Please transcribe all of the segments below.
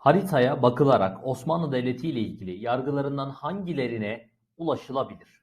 Haritaya bakılarak Osmanlı Devleti ile ilgili yargılarından hangilerine ulaşılabilir?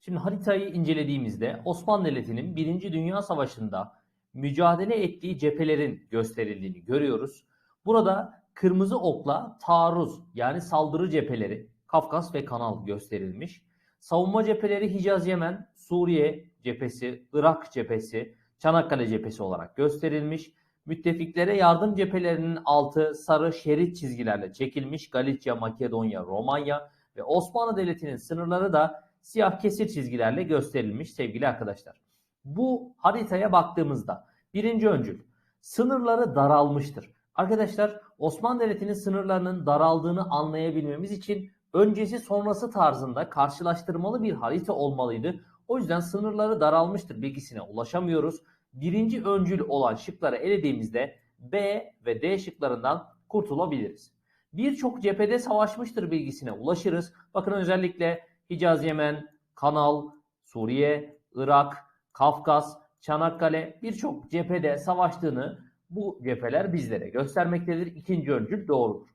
Şimdi haritayı incelediğimizde Osmanlı Devleti'nin 1. Dünya Savaşı'nda mücadele ettiği cephelerin gösterildiğini görüyoruz. Burada kırmızı okla taarruz yani saldırı cepheleri Kafkas ve Kanal gösterilmiş. Savunma cepheleri Hicaz Yemen, Suriye cephesi, Irak cephesi, Çanakkale cephesi olarak gösterilmiş. Müttefiklere yardım cephelerinin altı sarı şerit çizgilerle çekilmiş. Galicia, Makedonya, Romanya ve Osmanlı Devleti'nin sınırları da siyah kesir çizgilerle gösterilmiş sevgili arkadaşlar. Bu haritaya baktığımızda birinci öncül sınırları daralmıştır. Arkadaşlar Osmanlı Devleti'nin sınırlarının daraldığını anlayabilmemiz için öncesi sonrası tarzında karşılaştırmalı bir harita olmalıydı. O yüzden sınırları daralmıştır bilgisine ulaşamıyoruz. Birinci öncül olan şıkları elediğimizde B ve D şıklarından kurtulabiliriz. Birçok cephede savaşmıştır bilgisine ulaşırız. Bakın özellikle Hicaz Yemen, Kanal, Suriye, Irak, Kafkas, Çanakkale birçok cephede savaştığını bu cepheler bizlere göstermektedir. İkinci öncül doğrudur.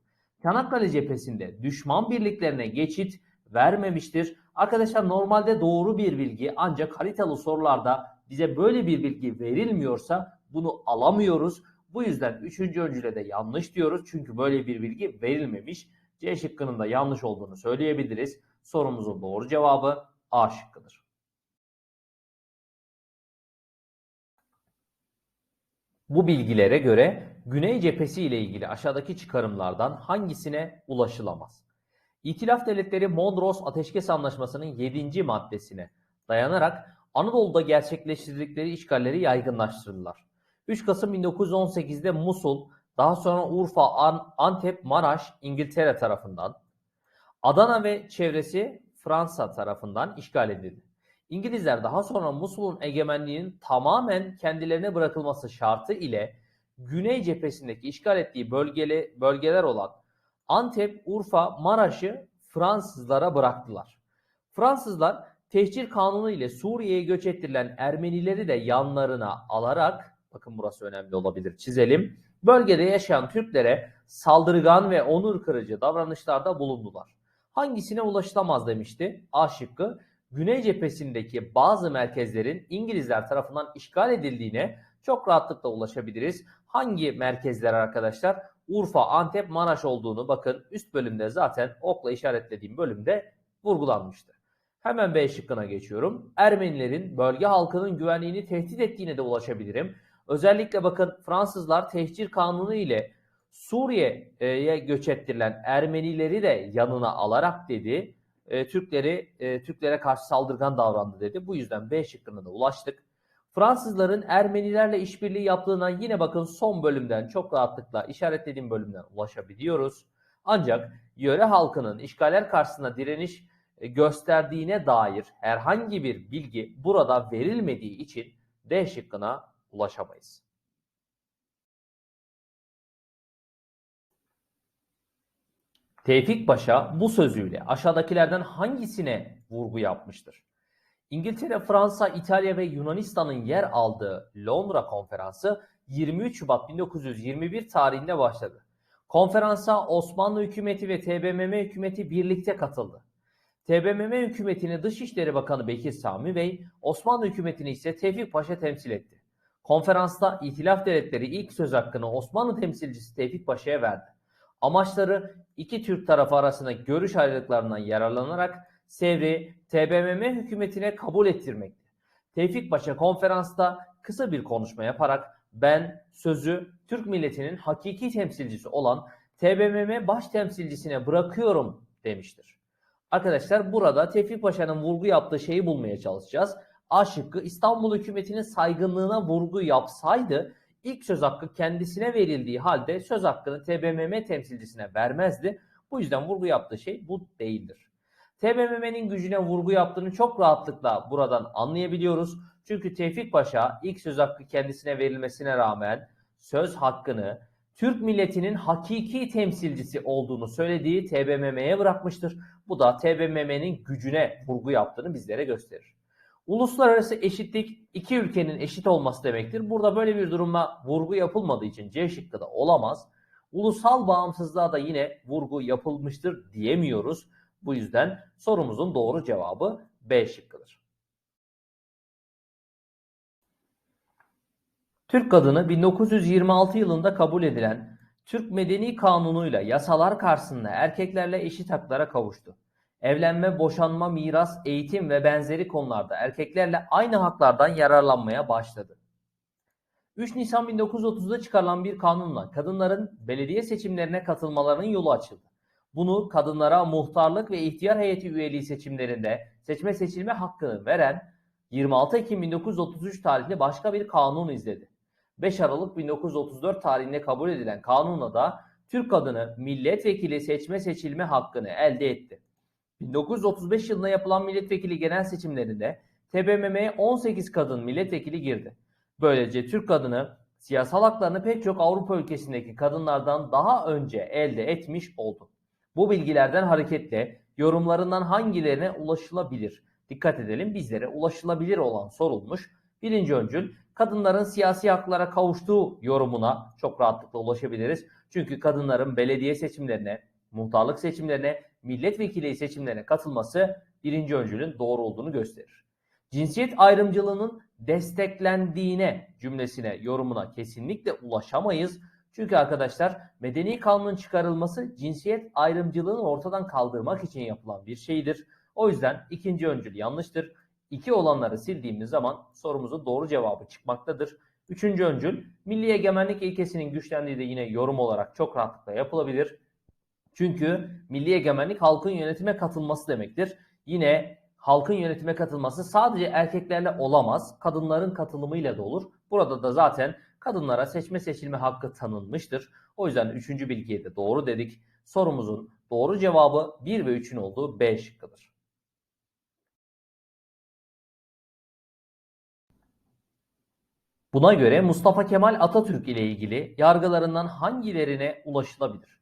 Çanakkale cephesinde düşman birliklerine geçit vermemiştir. Arkadaşlar normalde doğru bir bilgi ancak haritalı sorularda bize böyle bir bilgi verilmiyorsa bunu alamıyoruz. Bu yüzden üçüncü öncüle de yanlış diyoruz. Çünkü böyle bir bilgi verilmemiş. C şıkkının da yanlış olduğunu söyleyebiliriz. Sorumuzun doğru cevabı A şıkkıdır. Bu bilgilere göre Güney cephesi ile ilgili aşağıdaki çıkarımlardan hangisine ulaşılamaz? İtilaf devletleri Mondros Ateşkes Anlaşması'nın 7. maddesine dayanarak Anadolu'da gerçekleştirdikleri işgalleri yaygınlaştırdılar. 3 Kasım 1918'de Musul, daha sonra Urfa, Antep, Maraş İngiltere tarafından, Adana ve çevresi Fransa tarafından işgal edildi. İngilizler daha sonra Musul'un egemenliğinin tamamen kendilerine bırakılması şartı ile Güney cephesindeki işgal ettiği bölgeli, bölgeler olan Antep, Urfa, Maraş'ı Fransızlara bıraktılar. Fransızlar tehcir kanunu ile Suriye'ye göç ettirilen Ermenileri de yanlarına alarak, bakın burası önemli olabilir çizelim, bölgede yaşayan Türklere saldırgan ve onur kırıcı davranışlarda bulundular. Hangisine ulaşılamaz demişti? A şıkkı, Güney cephesindeki bazı merkezlerin İngilizler tarafından işgal edildiğine çok rahatlıkla ulaşabiliriz. Hangi merkezler arkadaşlar? Urfa, Antep, Maraş olduğunu bakın üst bölümde zaten okla işaretlediğim bölümde vurgulanmıştı. Hemen B şıkkına geçiyorum. Ermenilerin bölge halkının güvenliğini tehdit ettiğine de ulaşabilirim. Özellikle bakın Fransızlar tehcir kanunu ile Suriye'ye göç ettirilen Ermenileri de yanına alarak dedi. E, Türkleri e, Türklere karşı saldırgan davrandı dedi. Bu yüzden B şıkkına da ulaştık. Fransızların Ermenilerle işbirliği yaptığına yine bakın son bölümden çok rahatlıkla işaretlediğim bölümden ulaşabiliyoruz. Ancak yöre halkının işgaller karşısında direniş gösterdiğine dair herhangi bir bilgi burada verilmediği için D şıkkına ulaşamayız. Tevfik Paşa bu sözüyle aşağıdakilerden hangisine vurgu yapmıştır? İngiltere, Fransa, İtalya ve Yunanistan'ın yer aldığı Londra Konferansı 23 Şubat 1921 tarihinde başladı. Konferansa Osmanlı hükümeti ve TBMM hükümeti birlikte katıldı. TBMM hükümetini Dışişleri Bakanı Bekir Sami Bey, Osmanlı hükümetini ise Tevfik Paşa temsil etti. Konferansta İtilaf Devletleri ilk söz hakkını Osmanlı temsilcisi Tevfik Paşa'ya verdi. Amaçları iki Türk tarafı arasında görüş ayrılıklarından yararlanarak Sevri TBMM hükümetine kabul ettirmekti. Tevfik Paşa konferansta kısa bir konuşma yaparak ben sözü Türk milletinin hakiki temsilcisi olan TBMM baş temsilcisine bırakıyorum demiştir. Arkadaşlar burada Tevfik Paşa'nın vurgu yaptığı şeyi bulmaya çalışacağız. A şıkkı İstanbul hükümetinin saygınlığına vurgu yapsaydı ilk söz hakkı kendisine verildiği halde söz hakkını TBMM temsilcisine vermezdi. Bu yüzden vurgu yaptığı şey bu değildir. TBMM'nin gücüne vurgu yaptığını çok rahatlıkla buradan anlayabiliyoruz. Çünkü Tevfik Paşa ilk söz hakkı kendisine verilmesine rağmen söz hakkını Türk milletinin hakiki temsilcisi olduğunu söylediği TBMM'ye bırakmıştır. Bu da TBMM'nin gücüne vurgu yaptığını bizlere gösterir. Uluslararası eşitlik iki ülkenin eşit olması demektir. Burada böyle bir duruma vurgu yapılmadığı için C şıkkı da olamaz. Ulusal bağımsızlığa da yine vurgu yapılmıştır diyemiyoruz. Bu yüzden sorumuzun doğru cevabı B şıkkıdır. Türk kadını 1926 yılında kabul edilen Türk Medeni Kanunu'yla yasalar karşısında erkeklerle eşit haklara kavuştu. Evlenme, boşanma, miras, eğitim ve benzeri konularda erkeklerle aynı haklardan yararlanmaya başladı. 3 Nisan 1930'da çıkarılan bir kanunla kadınların belediye seçimlerine katılmalarının yolu açıldı. Bunu kadınlara muhtarlık ve ihtiyar heyeti üyeliği seçimlerinde seçme seçilme hakkını veren 26 Ekim 1933 tarihli başka bir kanun izledi. 5 Aralık 1934 tarihinde kabul edilen kanunla da Türk kadını milletvekili seçme seçilme hakkını elde etti. 1935 yılında yapılan milletvekili genel seçimlerinde TBMM'ye 18 kadın milletvekili girdi. Böylece Türk kadını siyasal haklarını pek çok Avrupa ülkesindeki kadınlardan daha önce elde etmiş oldu. Bu bilgilerden hareketle yorumlarından hangilerine ulaşılabilir? Dikkat edelim bizlere ulaşılabilir olan sorulmuş. Birinci öncül kadınların siyasi haklara kavuştuğu yorumuna çok rahatlıkla ulaşabiliriz. Çünkü kadınların belediye seçimlerine, muhtarlık seçimlerine, milletvekili seçimlerine katılması birinci öncülün doğru olduğunu gösterir. Cinsiyet ayrımcılığının desteklendiğine cümlesine, yorumuna kesinlikle ulaşamayız. Çünkü arkadaşlar medeni kanunun çıkarılması cinsiyet ayrımcılığını ortadan kaldırmak için yapılan bir şeydir. O yüzden ikinci öncül yanlıştır. İki olanları sildiğimiz zaman sorumuzun doğru cevabı çıkmaktadır. Üçüncü öncül milli egemenlik ilkesinin güçlendiği de yine yorum olarak çok rahatlıkla yapılabilir. Çünkü milli egemenlik halkın yönetime katılması demektir. Yine halkın yönetime katılması sadece erkeklerle olamaz, kadınların katılımıyla da olur. Burada da zaten kadınlara seçme seçilme hakkı tanınmıştır. O yüzden üçüncü bilgiye de doğru dedik. Sorumuzun doğru cevabı 1 ve 3'ün olduğu B şıkkıdır. Buna göre Mustafa Kemal Atatürk ile ilgili yargılarından hangilerine ulaşılabilir?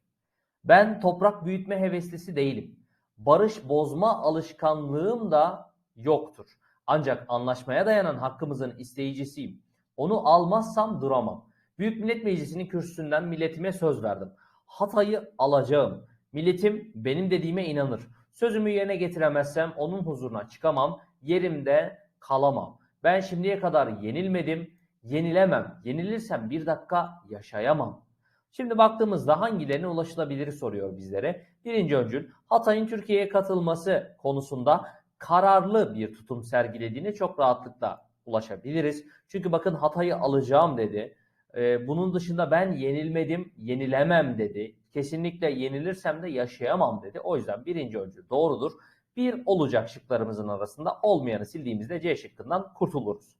Ben toprak büyütme heveslisi değilim. Barış bozma alışkanlığım da yoktur. Ancak anlaşmaya dayanan hakkımızın isteyicisiyim. Onu almazsam duramam. Büyük Millet Meclisi'nin kürsüsünden milletime söz verdim. Hatay'ı alacağım. Milletim benim dediğime inanır. Sözümü yerine getiremezsem onun huzuruna çıkamam. Yerimde kalamam. Ben şimdiye kadar yenilmedim. Yenilemem. Yenilirsem bir dakika yaşayamam. Şimdi baktığımızda hangilerine ulaşılabilir soruyor bizlere. Birinci öncül Hatay'ın Türkiye'ye katılması konusunda kararlı bir tutum sergilediğine çok rahatlıkla ulaşabiliriz. Çünkü bakın Hatay'ı alacağım dedi. Ee, bunun dışında ben yenilmedim, yenilemem dedi. Kesinlikle yenilirsem de yaşayamam dedi. O yüzden birinci öncül doğrudur. Bir olacak şıklarımızın arasında olmayanı sildiğimizde C şıkkından kurtuluruz.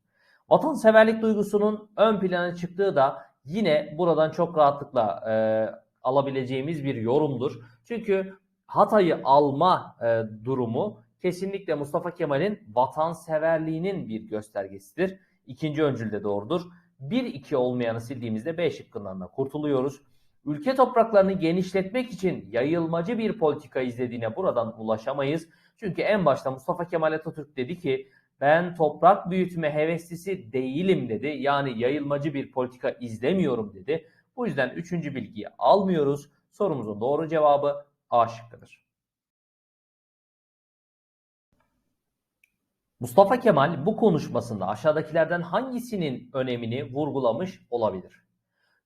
Vatanseverlik duygusunun ön plana çıktığı da yine buradan çok rahatlıkla e, alabileceğimiz bir yorumdur. Çünkü Hatay'ı alma e, durumu kesinlikle Mustafa Kemal'in vatanseverliğinin bir göstergesidir. İkinci öncülde doğrudur. 1-2 olmayanı sildiğimizde B şıkkından da kurtuluyoruz. Ülke topraklarını genişletmek için yayılmacı bir politika izlediğine buradan ulaşamayız. Çünkü en başta Mustafa Kemal Atatürk dedi ki ben toprak büyütme heveslisi değilim dedi. Yani yayılmacı bir politika izlemiyorum dedi. Bu yüzden üçüncü bilgiyi almıyoruz. Sorumuzun doğru cevabı A şıkkıdır. Mustafa Kemal bu konuşmasında aşağıdakilerden hangisinin önemini vurgulamış olabilir?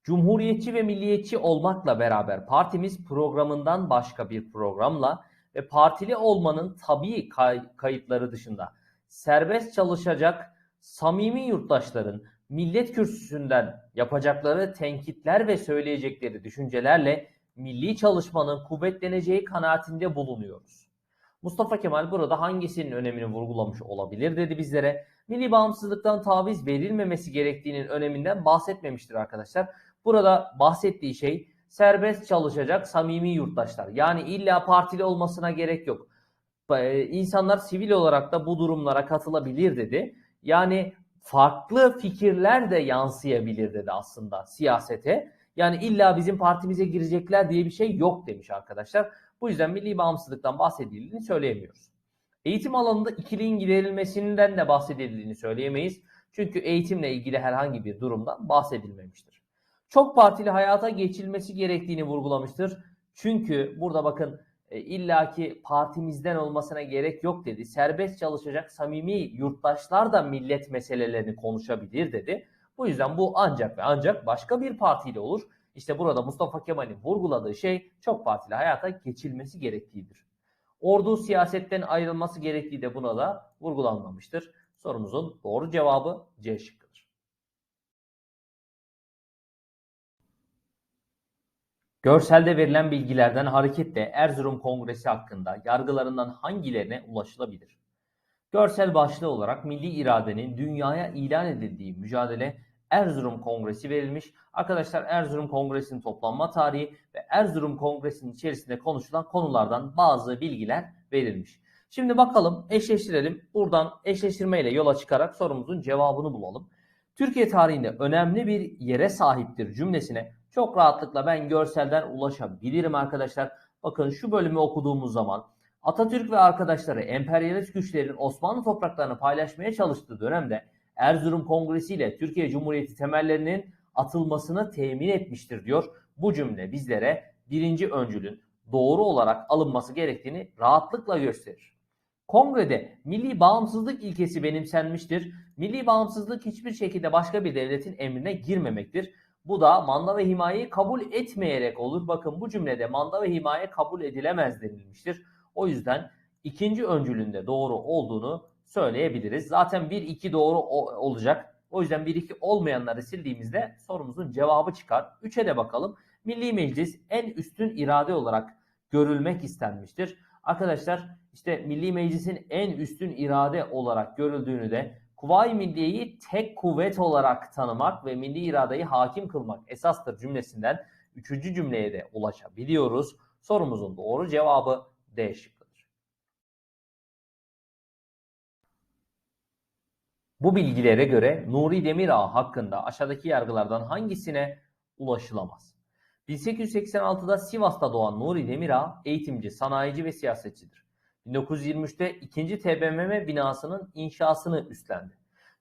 Cumhuriyetçi ve milliyetçi olmakla beraber partimiz programından başka bir programla ve partili olmanın tabii kay- kayıtları dışında serbest çalışacak samimi yurttaşların millet kürsüsünden yapacakları tenkitler ve söyleyecekleri düşüncelerle milli çalışmanın kuvvetleneceği kanaatinde bulunuyoruz. Mustafa Kemal burada hangisinin önemini vurgulamış olabilir dedi bizlere. Milli bağımsızlıktan taviz verilmemesi gerektiğinin öneminden bahsetmemiştir arkadaşlar. Burada bahsettiği şey serbest çalışacak samimi yurttaşlar. Yani illa partili olmasına gerek yok. Ee, insanlar sivil olarak da bu durumlara katılabilir dedi. Yani farklı fikirler de yansıyabilir dedi aslında siyasete. Yani illa bizim partimize girecekler diye bir şey yok demiş arkadaşlar. Bu yüzden milli bağımsızlıktan bahsedildiğini söyleyemiyoruz. Eğitim alanında ikiliğin giderilmesinden de bahsedildiğini söyleyemeyiz. Çünkü eğitimle ilgili herhangi bir durumdan bahsedilmemiştir. çok partili hayata geçilmesi gerektiğini vurgulamıştır. Çünkü burada bakın e, illaki partimizden olmasına gerek yok dedi. Serbest çalışacak samimi yurttaşlar da millet meselelerini konuşabilir dedi. Bu yüzden bu ancak ve ancak başka bir partiyle olur. İşte burada Mustafa Kemal'in vurguladığı şey çok partili hayata geçilmesi gerektiğidir. Ordu siyasetten ayrılması gerektiği de buna da vurgulanmamıştır. Sorumuzun doğru cevabı C şıkkıdır. Görselde verilen bilgilerden hareketle Erzurum Kongresi hakkında yargılarından hangilerine ulaşılabilir? Görsel başlığı olarak milli iradenin dünyaya ilan edildiği mücadele Erzurum Kongresi verilmiş. Arkadaşlar Erzurum Kongresi'nin toplanma tarihi ve Erzurum Kongresi'nin içerisinde konuşulan konulardan bazı bilgiler verilmiş. Şimdi bakalım eşleştirelim. Buradan eşleştirmeyle yola çıkarak sorumuzun cevabını bulalım. Türkiye tarihinde önemli bir yere sahiptir cümlesine çok rahatlıkla ben görselden ulaşabilirim arkadaşlar. Bakın şu bölümü okuduğumuz zaman Atatürk ve arkadaşları emperyalist güçlerin Osmanlı topraklarını paylaşmaya çalıştığı dönemde Erzurum Kongresi ile Türkiye Cumhuriyeti temellerinin atılmasını temin etmiştir diyor. Bu cümle bizlere birinci öncülün doğru olarak alınması gerektiğini rahatlıkla gösterir. Kongrede milli bağımsızlık ilkesi benimsenmiştir. Milli bağımsızlık hiçbir şekilde başka bir devletin emrine girmemektir. Bu da manda ve himayeyi kabul etmeyerek olur. Bakın bu cümlede manda ve himaye kabul edilemez denilmiştir. O yüzden ikinci öncülünde doğru olduğunu söyleyebiliriz. Zaten 1-2 doğru olacak. O yüzden 1-2 olmayanları sildiğimizde sorumuzun cevabı çıkar. 3'e de bakalım. Milli Meclis en üstün irade olarak görülmek istenmiştir. Arkadaşlar işte Milli Meclis'in en üstün irade olarak görüldüğünü de Kuvayi Milliye'yi tek kuvvet olarak tanımak ve milli iradeyi hakim kılmak esastır cümlesinden üçüncü cümleye de ulaşabiliyoruz. Sorumuzun doğru cevabı D şıkkıdır. Bu bilgilere göre Nuri Demirağ hakkında aşağıdaki yargılardan hangisine ulaşılamaz? 1886'da Sivas'ta doğan Nuri Demirağ eğitimci, sanayici ve siyasetçidir. 1923'te 2. TBMM binasının inşasını üstlendi.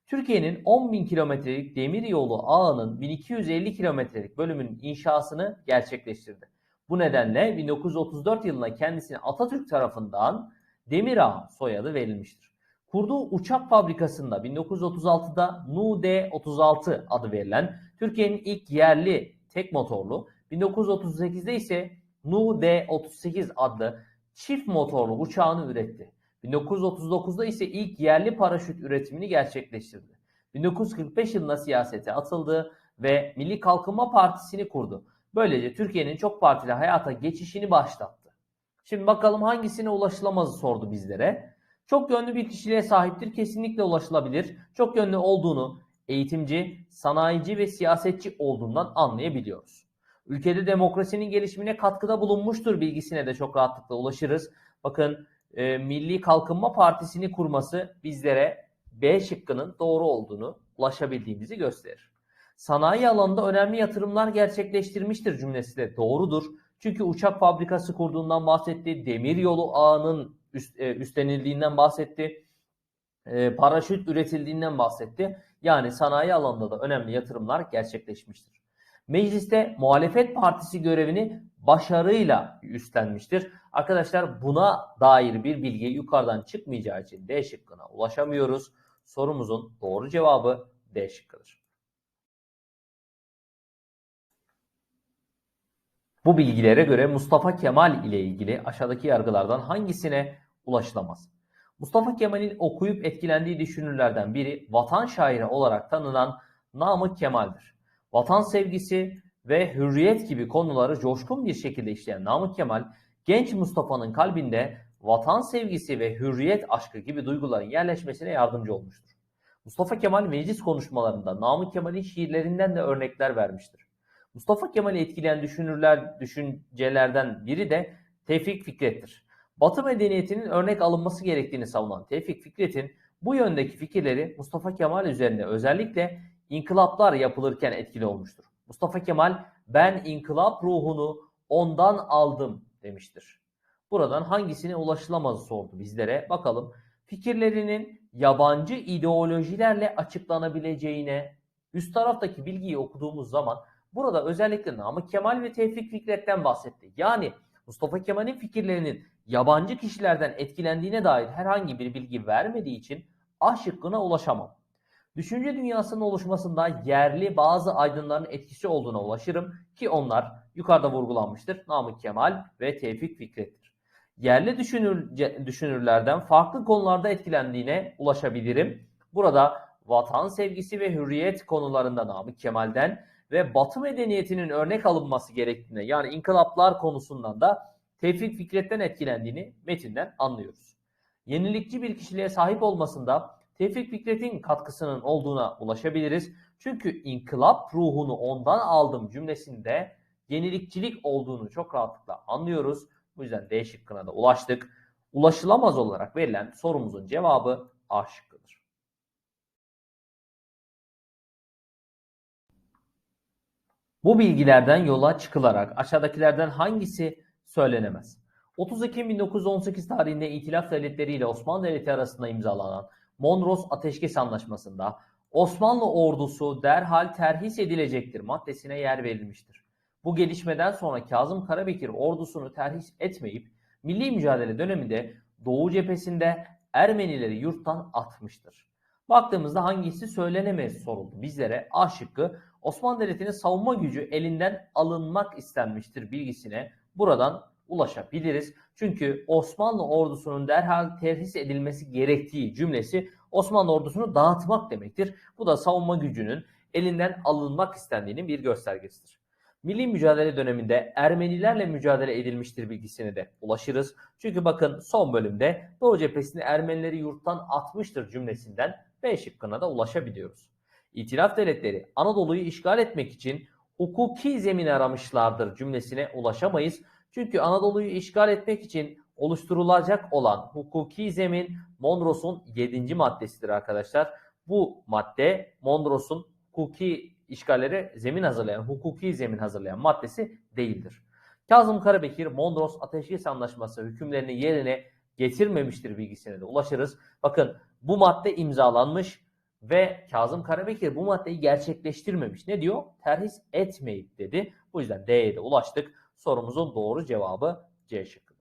Türkiye'nin 10 bin kilometrelik demir yolu ağının 1250 kilometrelik bölümünün inşasını gerçekleştirdi. Bu nedenle 1934 yılında kendisine Atatürk tarafından Demirağ soyadı verilmiştir. Kurduğu uçak fabrikasında 1936'da NU-D36 adı verilen Türkiye'nin ilk yerli tek motorlu, 1938'de ise NU-D38 adlı çift motorlu uçağını üretti. 1939'da ise ilk yerli paraşüt üretimini gerçekleştirdi. 1945 yılında siyasete atıldı ve Milli Kalkınma Partisi'ni kurdu. Böylece Türkiye'nin çok partili hayata geçişini başlattı. Şimdi bakalım hangisine ulaşılamazı sordu bizlere. Çok yönlü bir kişiliğe sahiptir, kesinlikle ulaşılabilir. Çok yönlü olduğunu eğitimci, sanayici ve siyasetçi olduğundan anlayabiliyoruz. Ülkede demokrasinin gelişimine katkıda bulunmuştur bilgisine de çok rahatlıkla ulaşırız. Bakın e, Milli Kalkınma Partisi'ni kurması bizlere B şıkkının doğru olduğunu ulaşabildiğimizi gösterir. Sanayi alanında önemli yatırımlar gerçekleştirmiştir cümlesi de doğrudur. Çünkü uçak fabrikası kurduğundan bahsetti, demir yolu ağının üst, e, üstlenildiğinden bahsetti, e, paraşüt üretildiğinden bahsetti. Yani sanayi alanında da önemli yatırımlar gerçekleşmiştir. Mecliste muhalefet partisi görevini başarıyla üstlenmiştir. Arkadaşlar buna dair bir bilgi yukarıdan çıkmayacağı için D şıkkına ulaşamıyoruz. Sorumuzun doğru cevabı D şıkkıdır. Bu bilgilere göre Mustafa Kemal ile ilgili aşağıdaki yargılardan hangisine ulaşılamaz? Mustafa Kemal'in okuyup etkilendiği düşünürlerden biri vatan şairi olarak tanınan Namık Kemal'dir. Vatan sevgisi ve hürriyet gibi konuları coşkun bir şekilde işleyen Namık Kemal, genç Mustafa'nın kalbinde vatan sevgisi ve hürriyet aşkı gibi duyguların yerleşmesine yardımcı olmuştur. Mustafa Kemal meclis konuşmalarında Namık Kemal'in şiirlerinden de örnekler vermiştir. Mustafa Kemal'i etkileyen düşünürler, düşüncelerden biri de Tevfik Fikret'tir. Batı medeniyetinin örnek alınması gerektiğini savunan Tevfik Fikret'in bu yöndeki fikirleri Mustafa Kemal üzerinde özellikle inkılaplar yapılırken etkili olmuştur. Mustafa Kemal ben inkılap ruhunu ondan aldım demiştir. Buradan hangisine ulaşılamaz sordu bizlere. Bakalım fikirlerinin yabancı ideolojilerle açıklanabileceğine üst taraftaki bilgiyi okuduğumuz zaman burada özellikle Namık Kemal ve Tevfik Fikret'ten bahsetti. Yani Mustafa Kemal'in fikirlerinin yabancı kişilerden etkilendiğine dair herhangi bir bilgi vermediği için A şıkkına ulaşamam. Düşünce dünyasının oluşmasında yerli bazı aydınların etkisi olduğuna ulaşırım ki onlar yukarıda vurgulanmıştır. Namık Kemal ve Tevfik Fikret'tir. Yerli düşünür, düşünürlerden farklı konularda etkilendiğine ulaşabilirim. Burada vatan sevgisi ve hürriyet konularında Namık Kemal'den ve Batı medeniyetinin örnek alınması gerektiğine yani inkılaplar konusundan da Tevfik Fikret'ten etkilendiğini metinden anlıyoruz. Yenilikçi bir kişiliğe sahip olmasında Tevfik Fikret'in katkısının olduğuna ulaşabiliriz. Çünkü inkılap ruhunu ondan aldım cümlesinde yenilikçilik olduğunu çok rahatlıkla anlıyoruz. Bu yüzden D şıkkına da ulaştık. Ulaşılamaz olarak verilen sorumuzun cevabı A şıkkıdır. Bu bilgilerden yola çıkılarak aşağıdakilerden hangisi söylenemez? 30 Ekim 1918 tarihinde İtilaf Devletleri ile Osmanlı Devleti arasında imzalanan Mondros Ateşkes Anlaşması'nda Osmanlı ordusu derhal terhis edilecektir maddesine yer verilmiştir. Bu gelişmeden sonra Kazım Karabekir ordusunu terhis etmeyip milli mücadele döneminde Doğu cephesinde Ermenileri yurttan atmıştır. Baktığımızda hangisi söylenemez soruldu bizlere. A şıkkı Osmanlı Devleti'nin savunma gücü elinden alınmak istenmiştir bilgisine buradan ulaşabiliriz. Çünkü Osmanlı ordusunun derhal terhis edilmesi gerektiği cümlesi Osmanlı ordusunu dağıtmak demektir. Bu da savunma gücünün elinden alınmak istendiğinin bir göstergesidir. Milli mücadele döneminde Ermenilerle mücadele edilmiştir bilgisine de ulaşırız. Çünkü bakın son bölümde Doğu cephesinde Ermenileri yurttan atmıştır cümlesinden B şıkkına da ulaşabiliyoruz. İtilaf devletleri Anadolu'yu işgal etmek için hukuki zemin aramışlardır cümlesine ulaşamayız. Çünkü Anadolu'yu işgal etmek için oluşturulacak olan hukuki zemin Mondros'un 7. maddesidir arkadaşlar. Bu madde Mondros'un hukuki işgallere zemin hazırlayan, hukuki zemin hazırlayan maddesi değildir. Kazım Karabekir Mondros Ateşkes Anlaşması hükümlerini yerine getirmemiştir bilgisine de ulaşırız. Bakın bu madde imzalanmış ve Kazım Karabekir bu maddeyi gerçekleştirmemiş. Ne diyor? Terhis etmeyip dedi. Bu yüzden D'ye de ulaştık. Sorumuzun doğru cevabı C şıkkı.